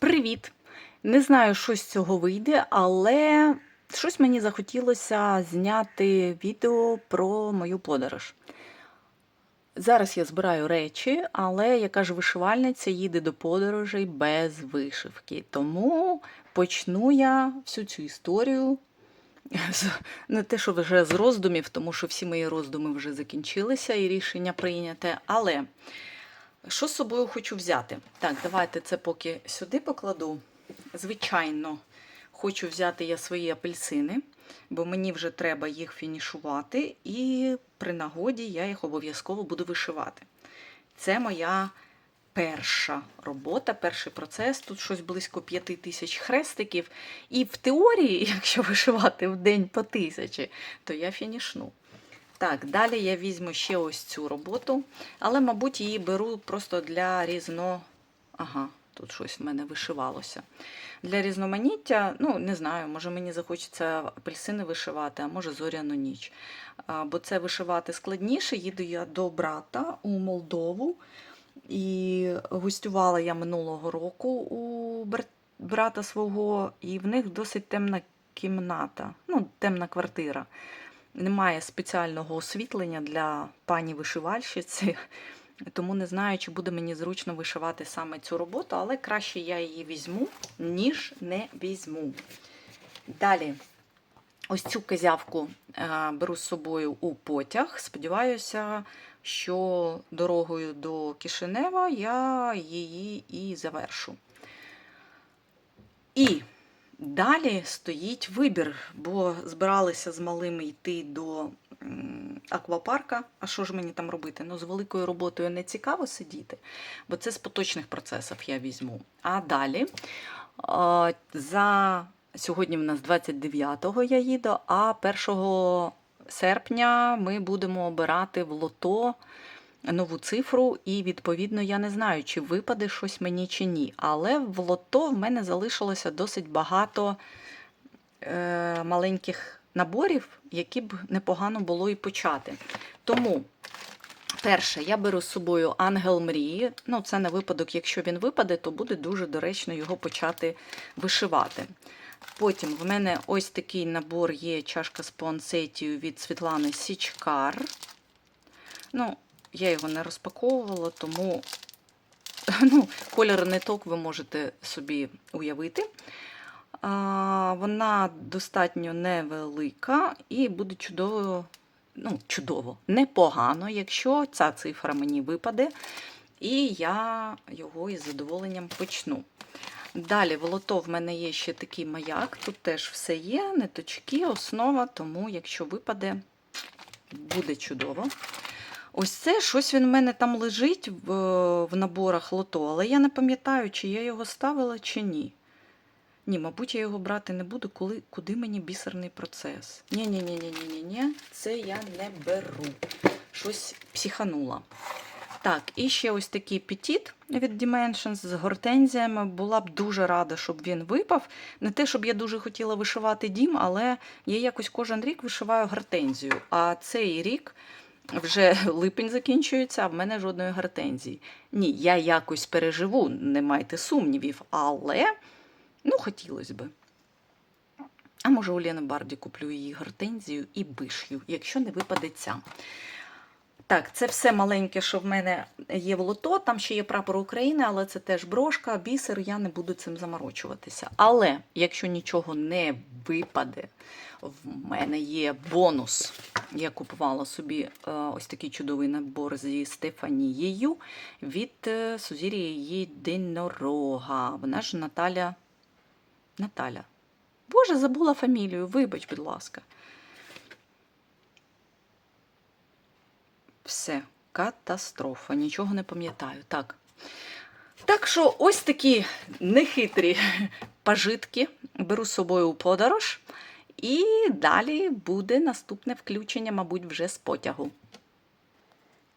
Привіт! Не знаю, що з цього вийде, але щось мені захотілося зняти відео про мою подорож. Зараз я збираю речі, але яка ж вишивальниця їде до подорожей без вишивки. Тому почну я всю цю історію не те, що вже з роздумів, тому що всі мої роздуми вже закінчилися і рішення прийняте. Але що з собою хочу взяти? Так, давайте це поки сюди покладу. Звичайно, хочу взяти я свої апельсини, бо мені вже треба їх фінішувати, і при нагоді я їх обов'язково буду вишивати. Це моя перша робота, перший процес. Тут щось близько п'яти тисяч хрестиків. І в теорії, якщо вишивати в день по тисячі, то я фінішну. Так, далі я візьму ще ось цю роботу, але, мабуть, її беру просто для різно. Ага, тут щось в мене вишивалося. Для різноманіття, ну, не знаю, може мені захочеться апельсини вишивати, а може зоряну ніч. Бо це вишивати складніше. Їду я до брата у Молдову. І гостювала я минулого року у брата свого, і в них досить темна кімната, ну, темна квартира. Немає спеціального освітлення для пані вишивальщиці, тому не знаю, чи буде мені зручно вишивати саме цю роботу, але краще я її візьму, ніж не візьму. Далі, ось цю козявку е, беру з собою у потяг. Сподіваюся, що дорогою до Кишинева я її і завершу. І Далі стоїть вибір, бо збиралися з малими йти до аквапарка. А що ж мені там робити? Ну, з великою роботою не цікаво сидіти, бо це з поточних процесів я візьму. А далі за сьогодні в нас 29-го я їду, а 1 серпня ми будемо обирати в лото нову цифру, і, відповідно, я не знаю, чи випаде щось мені чи ні. Але в лото в мене залишилося досить багато е, маленьких наборів, які б непогано було і почати. Тому, перше, я беру з собою ангел мрії. Ну, це на випадок, якщо він випаде, то буде дуже доречно його почати вишивати. Потім в мене ось такий набор є чашка з пуансетію від Світлани Січкар. Ну, я його не розпаковувала, тому ну, кольор ниток ви можете собі уявити. А, Вона достатньо невелика і буде чудово, ну, чудово, непогано, якщо ця цифра мені випаде, і я його із задоволенням почну. Далі в лото в мене є ще такий маяк, тут теж все є, ниточки, основа, тому якщо випаде, буде чудово. Ось це щось він в мене там лежить в, в наборах лото, але я не пам'ятаю, чи я його ставила, чи ні. Ні, мабуть, я його брати не буду, коли, куди мені бісерний процес. ні ні ні ні ні ні це я не беру. Щось психанула. Так, і ще ось такий петіт від Dimensions з гортензіями. Була б дуже рада, щоб він випав. Не те, щоб я дуже хотіла вишивати дім, але я якось кожен рік вишиваю гортензію. А цей рік вже липень закінчується, а в мене жодної гортензії. Ні, я якось переживу, не майте сумнівів, але ну, хотілося би. А може, у Лєни Барді куплю її гортензію і биш'ю, якщо не випаде ця. Так, це все маленьке, що в мене є в лото. Там ще є прапор України, але це теж брошка, бісер, я не буду цим заморочуватися. Але якщо нічого не випаде, в мене є бонус. Я купувала собі е, ось такий чудовий набор зі Стефанією від е, Сузір'я її Динорога. Вона ж Наталя. Наталя. Боже, забула фамілію, вибач, будь ласка. Все, катастрофа, нічого не пам'ятаю. Так. Так що ось такі нехитрі пажитки беру з собою у подорож. І далі буде наступне включення, мабуть, вже з потягу.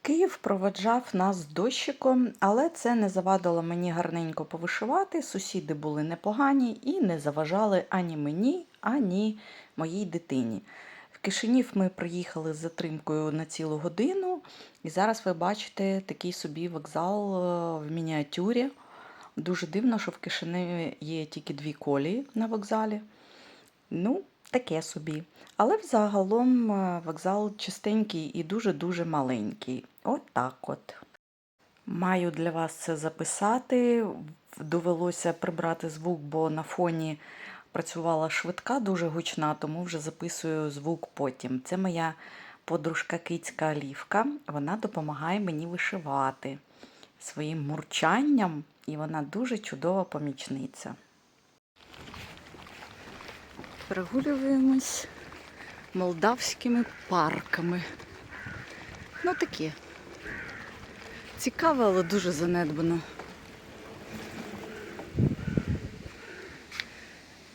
Київ проведжав нас дощиком, але це не завадило мені гарненько повишивати. Сусіди були непогані і не заважали ані мені, ані моїй дитині. Кишинів ми приїхали з затримкою на цілу годину, і зараз ви бачите такий собі вокзал е, в мініатюрі. Дуже дивно, що в Кишиневі є тільки дві колії на вокзалі. Ну, таке собі. Але взагалом е, вокзал чистенький і дуже-дуже маленький. От так от. Маю для вас це записати. Довелося прибрати звук, бо на фоні працювала швидка, дуже гучна, тому вже записую звук потім. Це моя подружка кицька Олівка. Вона допомагає мені вишивати своїм мурчанням, і вона дуже чудова помічниця. Прогулюємось молдавськими парками. Ну таке. Цікаво, але дуже занедбано.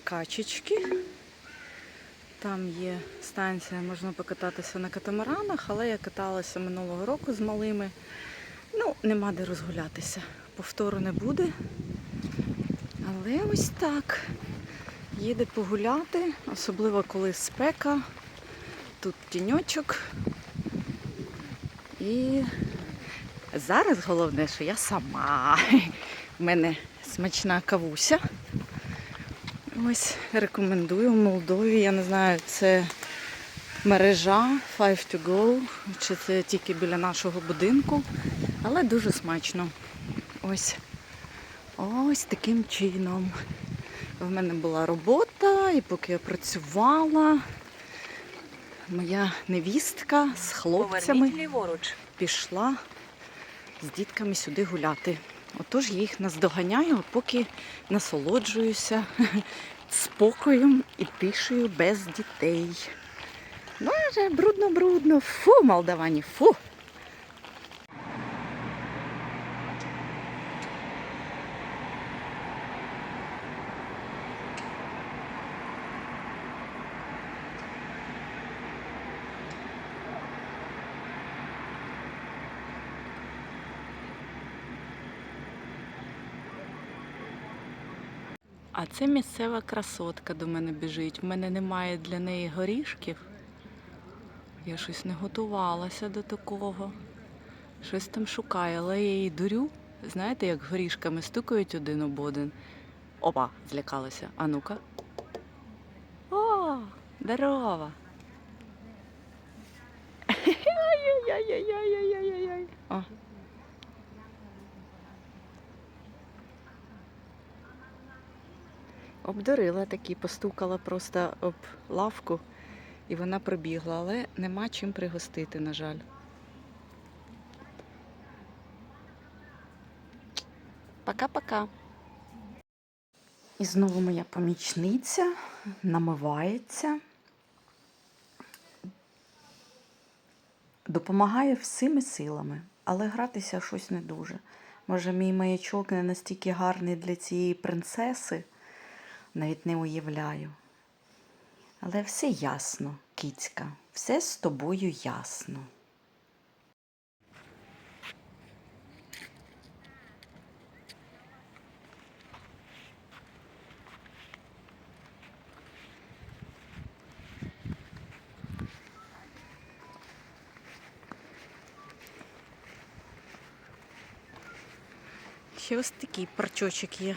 Качечки. Там є станція, можна покататися на катамаранах, але я каталася минулого року з малими. Ну, нема де розгулятися. Повтору не буде. Але ось так. Їде погуляти, особливо коли спека. Тут тіньочок. І зараз головне, що я сама. У мене смачна кавуся. Ось рекомендую в Молдові. Я не знаю, це мережа Five to Go, чи це тільки біля нашого будинку, але дуже смачно. Ось ось таким чином. В мене була робота, і поки я працювала, моя невістка з хлопцями пішла з дітками сюди гуляти. Отож я їх наздоганяю, поки насолоджуюся спокоєм і тишею без дітей. Боже, брудно-брудно. Фу, молдавані, фу. А це місцева красотка до мене біжить. В мене немає для неї горішків. Я щось не готувалася до такого. Щось там шукаю, але я її дурю. Знаєте, як горішками стукають один об один. Опа, злякалася. А ну-ка. О, здорова. Ай-яй-яй-яй-яй-яй-яй. Обдурила таки, постукала просто об лавку і вона прибігла, але нема чим пригостити, на жаль. Пока-пока. І знову моя помічниця намивається, допомагає всіми силами, але гратися щось не дуже. Може, мій маячок не настільки гарний для цієї принцеси, навіть не уявляю. Але все ясно, кіцька, все з тобою ясно. Ще ось такий парчочок є.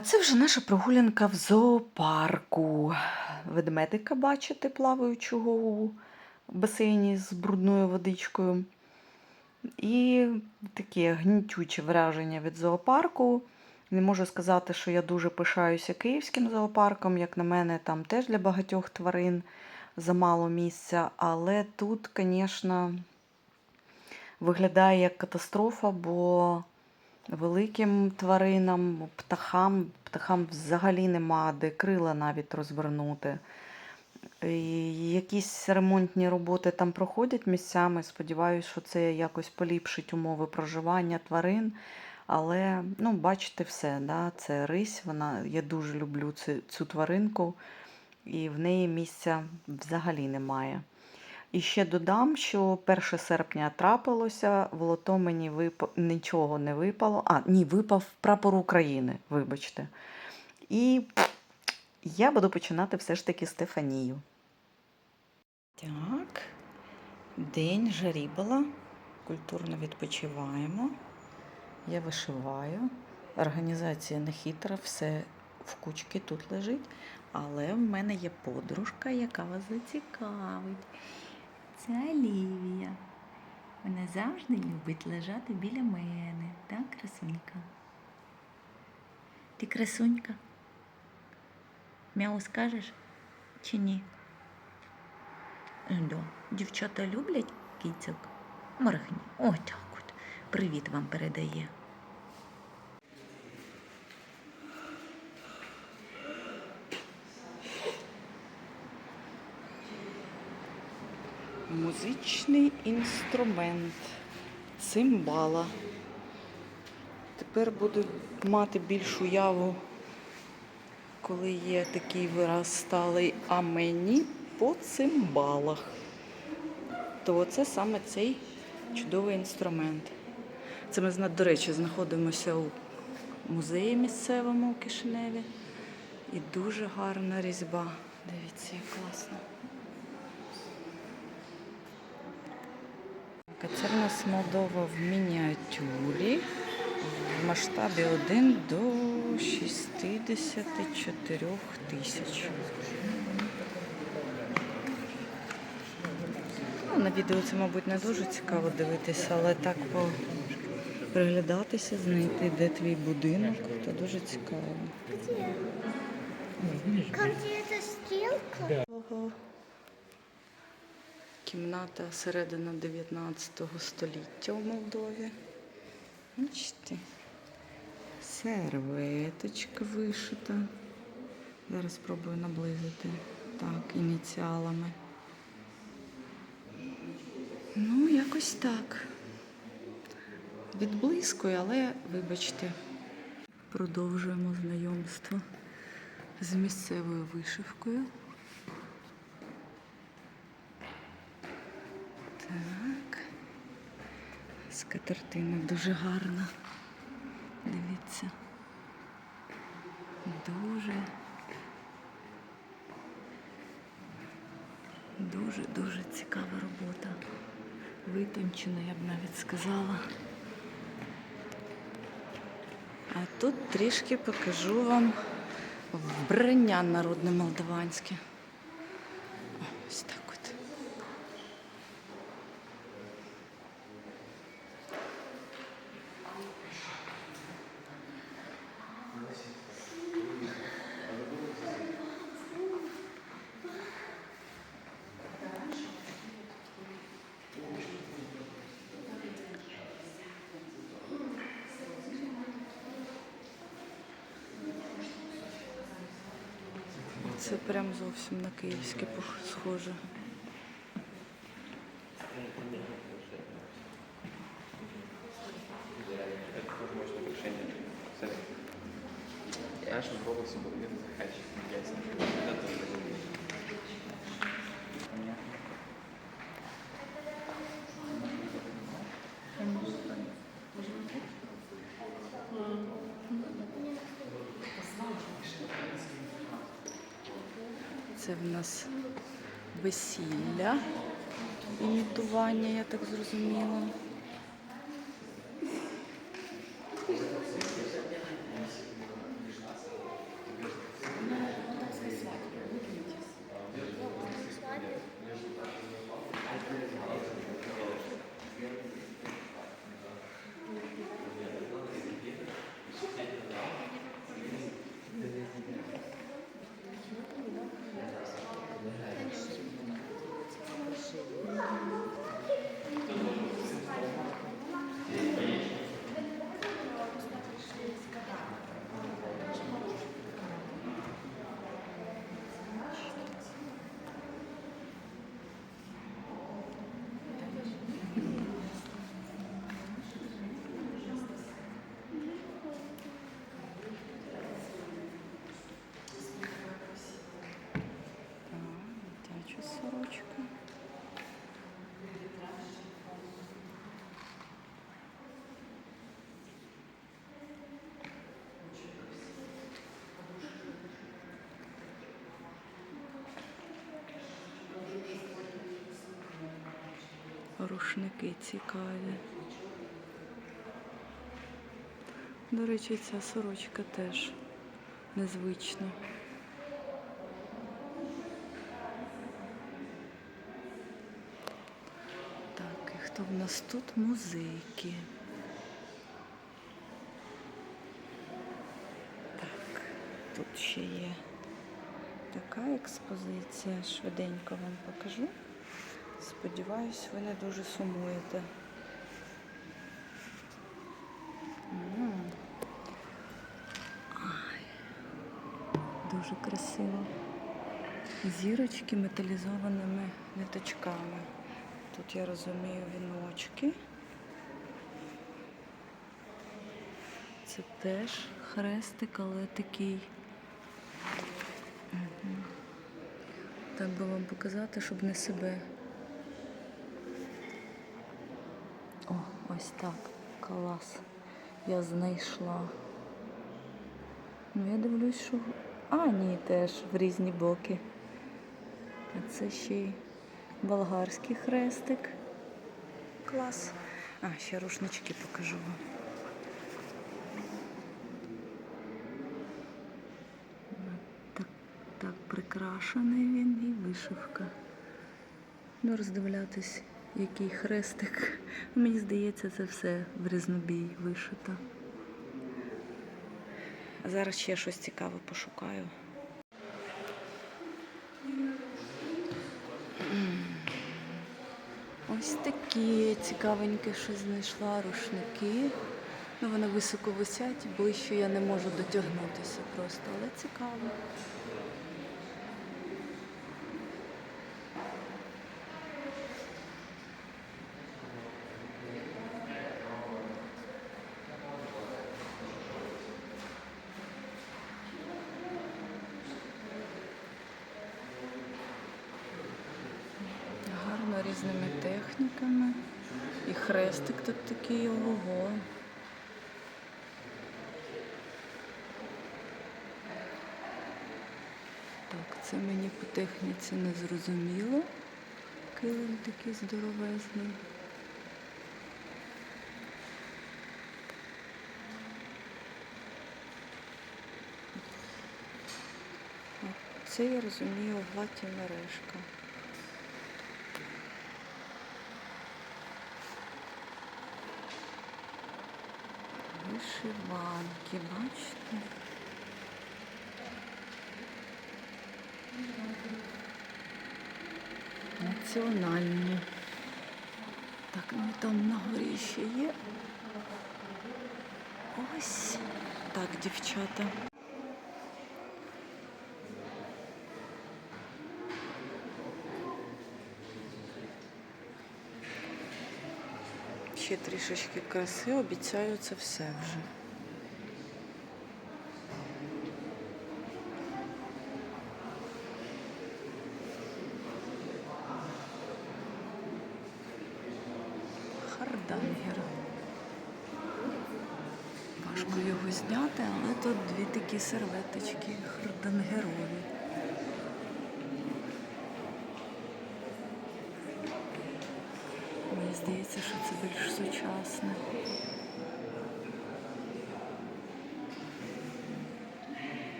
це вже наша прогулянка в зоопарку. Ведмедика бачите, плаваючого у басейні з брудною водичкою. І таке гнітюче враження від зоопарку. Не можу сказати, що я дуже пишаюся київським зоопарком. Як на мене, там теж для багатьох тварин замало місця. Але тут, звісно, виглядає як катастрофа, бо великим тваринам, птахам, птахам взагалі нема де крила навіть розвернути. І якісь ремонтні роботи там проходять місцями. Сподіваюся, що це якось поліпшить умови проживання тварин. Але ну, бачите все, да? це рись. Вона, я дуже люблю цю, цю тваринку, і в неї місця взагалі немає. І ще додам, що 1 серпня трапилося, в лото мені вип... нічого не випало. А, ні, випав прапор України, вибачте. І я буду починати все ж таки Стефанію. Так, день жарібала. Культурно відпочиваємо. Я вишиваю. Організація не хитра, все в кучки тут лежить. Але в мене є подружка, яка вас зацікавить. Це Олівія. Вона завжди любить лежати біля мене, так, красунька? Ти красунька? Мяу скажеш чи ні? Да. Дівчата люблять кицьок? Моргні. О, так от. Привіт вам передає. Музичний інструмент. Цимбала. Тепер буду мати більшу уяву, коли є такий вираз сталий, а мені по цимбалах. То це саме цей чудовий інструмент. Це ми, до речі, знаходимося у музеї місцевому у Кишиневі. І дуже гарна різьба. Дивіться, як класно. Так, Це в нас Молдова в мініатюрі в масштабі 1 до 64 тисяч. Ну, на відео це, мабуть, не дуже цікаво дивитися, але так по приглядатися, знайти, де твій будинок, то дуже цікаво. Стрелка? Кімната середина 19 століття у Молдові. Бачите. Серветочка вишита. Зараз спробую наблизити. Так, ініціалами. Ну, якось так. Відблискує, але вибачте. Продовжуємо знайомство з місцевою вишивкою. Так. Скатертина дуже гарна. Дивіться. Дуже. Дуже-дуже цікава робота. Витончена, я б навіть сказала. А тут трішки покажу вам вбрання народне молдаванське. О, Ось так от. Це прям зовсім на київське схоже. Весілля, імітування, я так зрозуміла. Рушники цікаві. До речі, ця сорочка теж незвична. Так, і хто в нас тут? Музейки. Так, тут ще є така експозиція. Швиденько вам покажу. Сподіваюсь, ви не дуже сумуєте. Дуже красиво. Зірочки металізованими ниточками. Тут я розумію віночки. Це теж хрестик, але такий. Так би вам показати, щоб не себе. О, ось так. Клас. Я знайшла. Ну, я дивлюсь, що. А, ні, теж в різні боки. А це ще й болгарський хрестик. Клас. А, ще рушнички покажу вам. Так, так прикрашений він і вишивка. Ну, роздивлятись, який хрестик. Мені здається, це все в різнобій вишито. Зараз ще щось цікаве пошукаю. Ось такі цікавенькі, що знайшла рушники. Ну, вони високо висять, ближче я не можу дотягнутися просто, але цікаво. Різними техніками. І хрестик тут такий ого. Так, це мені по техніці не зрозуміло. Килим такий здоровезний. Це я розумію оглаті мережка. Вишиванки, бачите? Національні. Так, ну там на горі ще є. Ось. Так, дівчата. Ще трішечки краси, обіцяю це все вже. Хардангер. Важко його зняти, але тут дві такі серветочки хардангерові. Мені здається, що це більш сучасне.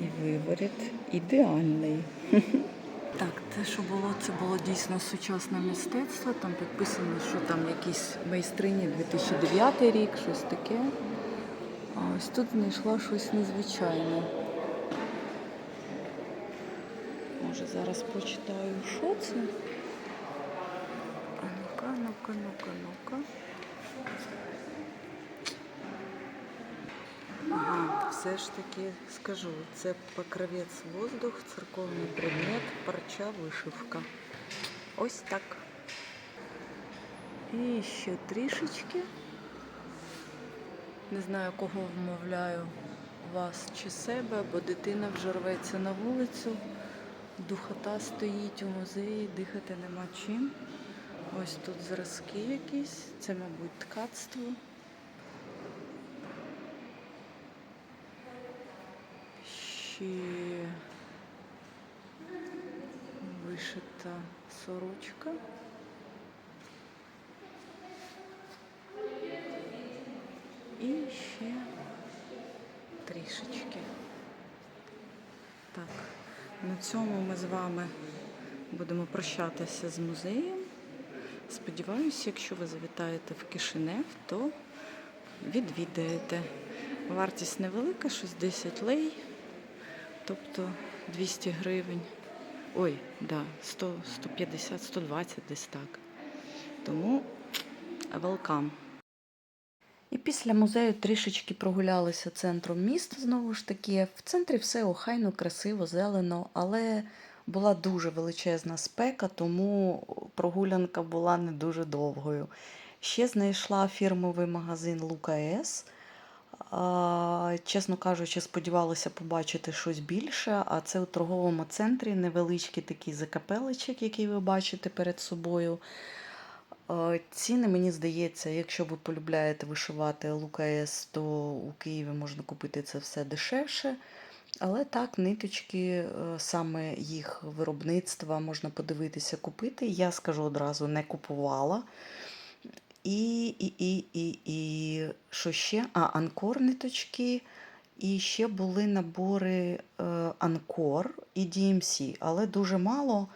І виворіт ідеальний. Так, те, що було, це було дійсно сучасне мистецтво. Там підписано, що там якісь майстрині 2009 рік, щось таке. А ось тут знайшла щось незвичайне. Може, зараз почитаю, що це. А ну-ка, ну-ка, ну-ка, ну-ка. Ага, все ж таки скажу, це покровець воздух, церковний предмет, парча, вишивка. Ось так. І ще трішечки. Не знаю, кого вмовляю вас чи себе, бо дитина вже рветься на вулицю. Духота стоїть у музеї, дихати нема чим. Ось тут зразки якісь, це, мабуть, ткацтво. Ще вишита сорочка. І ще трішечки. Так на цьому ми з вами будемо прощатися з музеєм. Сподіваюся, якщо ви завітаєте в Кишинев, то відвідаєте. Вартість невелика, щось 10 лей, тобто 200 гривень. Ой, да, 100, 150, 120 десь так. Тому welcome. І після музею трішечки прогулялися центром міста знову ж таки. В центрі все охайно, красиво, зелено, але була дуже величезна спека, тому прогулянка була не дуже довгою. Ще знайшла фірмовий магазин Лука С. Чесно кажучи, сподівалася побачити щось більше, а це у торговому центрі невеличкий такий закапеличок, який ви бачите перед собою. Е, Ціни, мені здається, якщо ви полюбляєте вишивати Лукаес, то у Києві можна купити це все дешевше. Але так, ниточки, е, саме їх виробництва можна подивитися, купити. Я скажу одразу, не купувала. І, і, і, і, і що ще? А, анкор ниточки. І ще були набори е, Анкор і DMC, але дуже мало.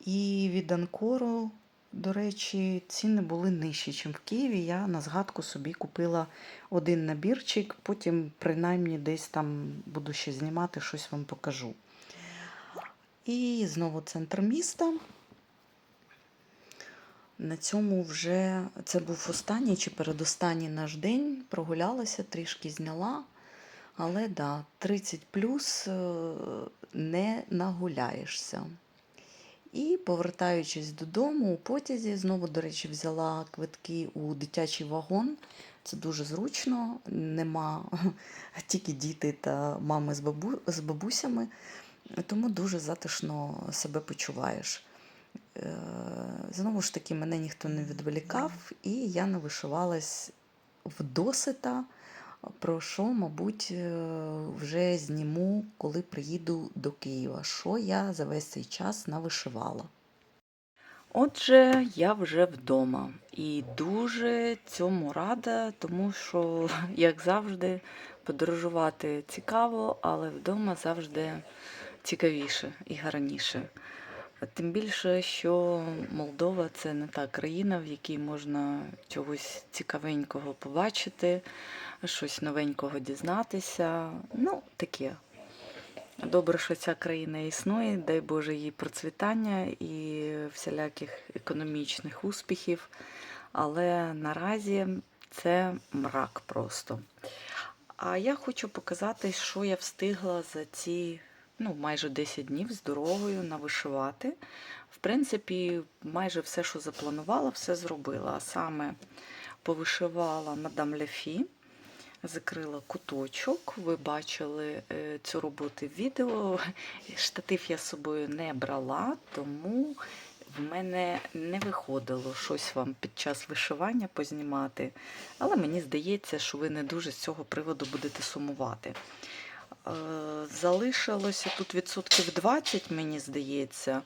І від Анкору, до речі, ціни були нижчі, ніж в Києві. Я на згадку собі купила один набірчик, потім, принаймні, десь там буду ще знімати, щось вам покажу. І знову центр міста. На цьому вже це був останній чи передостанній наш день. Прогулялася, трішки зняла. Але да, 30 плюс е, не нагуляєшся. І повертаючись додому у потязі, знову, до речі, взяла квитки у дитячий вагон. Це дуже зручно, нема тільки діти та мами з, бабу, з бабусями, тому дуже затишно себе почуваєш. Е, Знову ж таки, мене ніхто не відволікав, і я не вишивалась вдосита, про що, мабуть, е, вже зніму, коли приїду до Києва, що я за весь цей час навишивала. Отже, я вже вдома і дуже цьому рада, тому що, як завжди, подорожувати цікаво, але вдома завжди цікавіше і гарніше. Тим більше, що Молдова це не та країна, в якій можна чогось цікавенького побачити, щось новенького дізнатися. Ну, таке. Добре, що ця країна існує, дай Боже їй процвітання і всіляких економічних успіхів. Але наразі це мрак просто. А я хочу показати, що я встигла за ці ну, майже 10 днів з дорогою навишивати. В принципі, майже все, що запланувала, все зробила. А саме повишивала мадам Ляфі, закрила куточок. Ви бачили е, цю роботу в відео. Штатив я з собою не брала, тому в мене не виходило щось вам під час вишивання познімати. Але мені здається, що ви не дуже з цього приводу будете сумувати. Е, Залишилося тут відсотків 20, мені здається.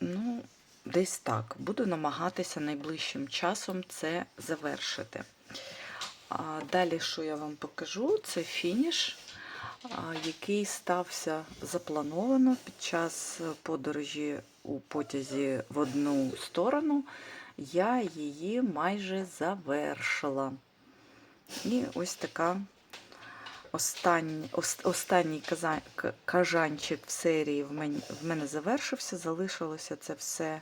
Ну, десь так. Буду намагатися найближчим часом це завершити. Далі, що я вам покажу, це фініш, який стався заплановано під час подорожі у потязі в одну сторону. Я її майже завершила. І ось така останній, останній кажанчик в серії в мене, завершився. Залишилося це все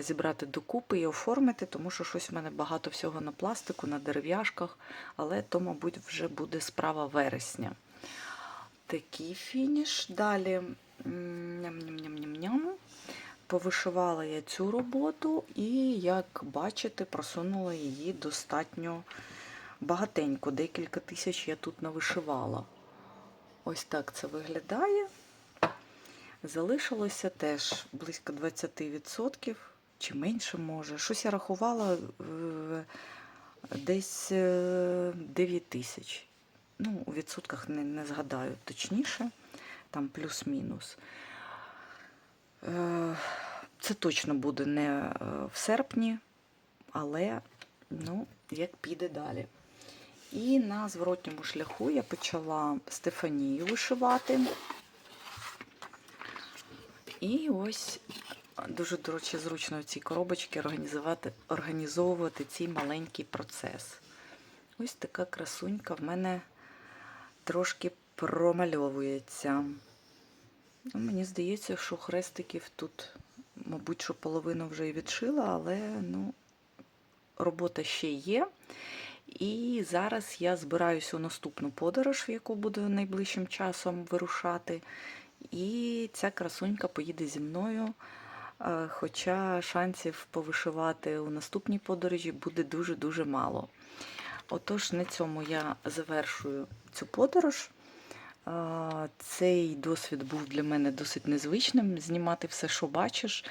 зібрати докупи і оформити, тому що щось в мене багато всього на пластику, на дерев'яшках, але то, мабуть, вже буде справа вересня. Такий фініш. Далі ням-ням-ням-ням-ням. повишивала я цю роботу і, як бачите, просунула її достатньо багатенько, декілька тисяч я тут навишивала. Ось так це виглядає. Залишилося теж близько 20% чи менше може. Щось я рахувала е, десь е, 9 тисяч. Ну, у відсотках не, не згадаю точніше, там плюс-мінус. Е, Це точно буде не е, в серпні, але ну, як піде далі. І на зворотньому шляху я почала Стефанію вишивати. І ось дуже, до речі, зручно в цій коробочці організувати, організовувати цей маленький процес. Ось така красунька в мене трошки промальовується. Ну, Мені здається, що хрестиків тут, мабуть, що половину вже і відшила, але ну, робота ще є. І зараз я збираюся у наступну подорож, в яку буду найближчим часом вирушати. І ця красунька поїде зі мною. е, Хоча шансів повишивати у наступній подорожі буде дуже-дуже мало. Отож, на цьому я завершую цю подорож. Цей досвід був для мене досить незвичним знімати все, що бачиш.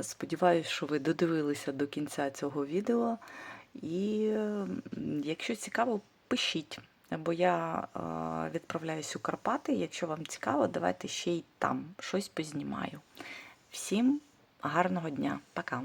Сподіваюсь, що ви додивилися до кінця цього відео. І якщо цікаво, пишіть. Бо я е, відправляюсь у Карпати. Якщо вам цікаво, давайте ще й там щось познімаю. Всім гарного дня. Пока.